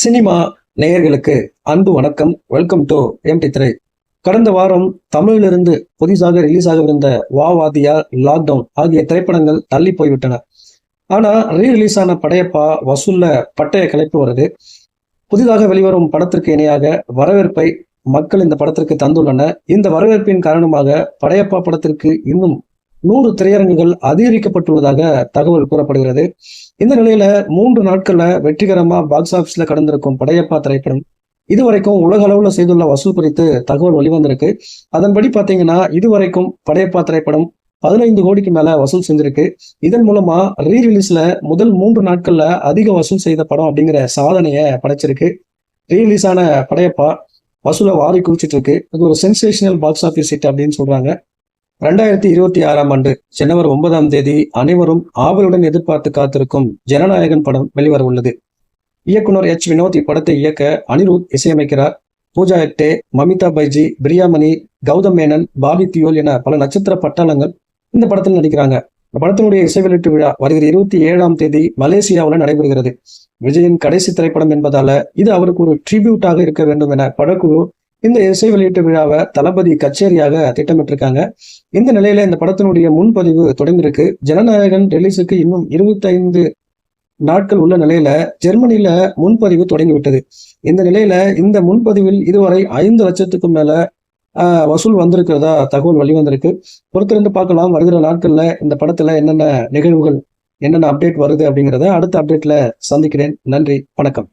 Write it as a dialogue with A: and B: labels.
A: Cinema நேயர்களுக்கு அன்பு வணக்கம். வெல்கம் டு எம்டி திரை கடந்த வாரம் தமிழிலிருந்து புதிதாக ரிலீஸ் ஆகவிருந்த வா வாதியா லாக்டவுன் ஆகிய திரைப்படங்கள் தள்ளி போய்விட்டன. ஆனா ரீ ரிலீஸ் ஆன படையப்பா வசூல்ல பட்டய கலைப்பு வருது. புதிதாக வெளிவரும் படத்திற்கு இணையாக வரவேற்பை மக்கள் இந்த படத்திற்கு தந்துள்ளனர். இந்த வரவேற்பின் காரணமாக படையப்பா படத்திற்கு இன்னும் நூறு திரையரங்குகள் அதிகரிக்கப்பட்டுள்ளதாக தகவல் கூறப்படுகிறது. இந்த நிலையில மூன்று நாட்கள்ல வெற்றிகரமா பாக்ஸ் ஆபீஸ்ல கடந்திருக்கும் படையப்பா திரைப்படம் இதுவரைக்கும் உலக அளவுல செய்துள்ள வசூல் குறித்து தகவல் வெளிவந்திருக்கு. அதன்படி பாத்தீங்கன்னா இதுவரைக்கும் படையப்பா திரைப்படம் பதினைந்து கோடிக்கு மேல வசூல் செஞ்சிருக்கு. இதன் மூலமா ரீ ரிலீஸ்ல முதல் மூன்று நாட்கள்ல அதிக வசூல் செய்த படம் அப்படிங்கிற சாதனையை படைச்சிருக்கு. ரீ ரிலீஸ் ஆன படையப்பா வசூலை வாரி குவிச்சிட்டு இருக்கு. இது ஒரு சென்சேஷனல் பாக்ஸ் ஆஃபீஸ் ஹிட் அப்படின்னு சொல்றாங்க. ரெண்டாயிரத்தி இருபத்தி ஆறாம் ஆண்டு ஜனவரி ஒன்பதாம் தேதி அனைவரும் ஆவலுடன் எதிர்பார்த்து காத்திருக்கும் ஜனநாயகன் படம் வெளிவர உள்ளது இயக்குனர் எச். வினோத் இப்படத்தை இயக்க அனிருத் இசையமைக்கிறார். பூஜா ஹெக்டே மமிதா பைஜி பிரியாமணி கௌதம் மேனன் பாபி தியோல் என பல நட்சத்திர பட்டாளங்கள் இந்த படத்தில் நடிக்கிறாங்க. இந்த படத்தினுடைய இசை வெளியீட்டு விழா வருகிற இருபத்தி ஏழாம் தேதி மலேசியாவில் நடைபெறுகிறது. விஜயின் கடைசி திரைப்படம் என்பதால இது அவருக்கு ஒரு ட்ரிபியூட்டாக இருக்க வேண்டும் என படக்குழு இந்த இசை வெளியீட்டு விழாவை தளபதி கச்சேரியாக திட்டமிட்டிருக்காங்க. இந்த நிலையில இந்த படத்தினுடைய முன்பதிவு தொடங்கியிருக்கு. ஜனநாயகன் ரிலீஸுக்கு இன்னும் இருபத்தைந்து நாட்கள் உள்ள நிலையில ஜெர்மனியில முன்பதிவு தொடங்கிவிட்டது. இந்த நிலையில இந்த முன்பதிவில் இதுவரை ஐந்து லட்சத்துக்கும் மேல ஆஹ், வசூல் வந்திருக்கிறதா தகவல் வெளிவந்திருக்கு. பொறுத்திருந்து பார்க்கலாம். வருகிற நாட்கள்ல இந்த படத்துல என்னென்ன நிகழ்வுகள் என்னென்ன அப்டேட் வருது அப்படிங்கிறத அடுத்த அப்டேட்ல சந்திக்கிறேன். நன்றி. வணக்கம்.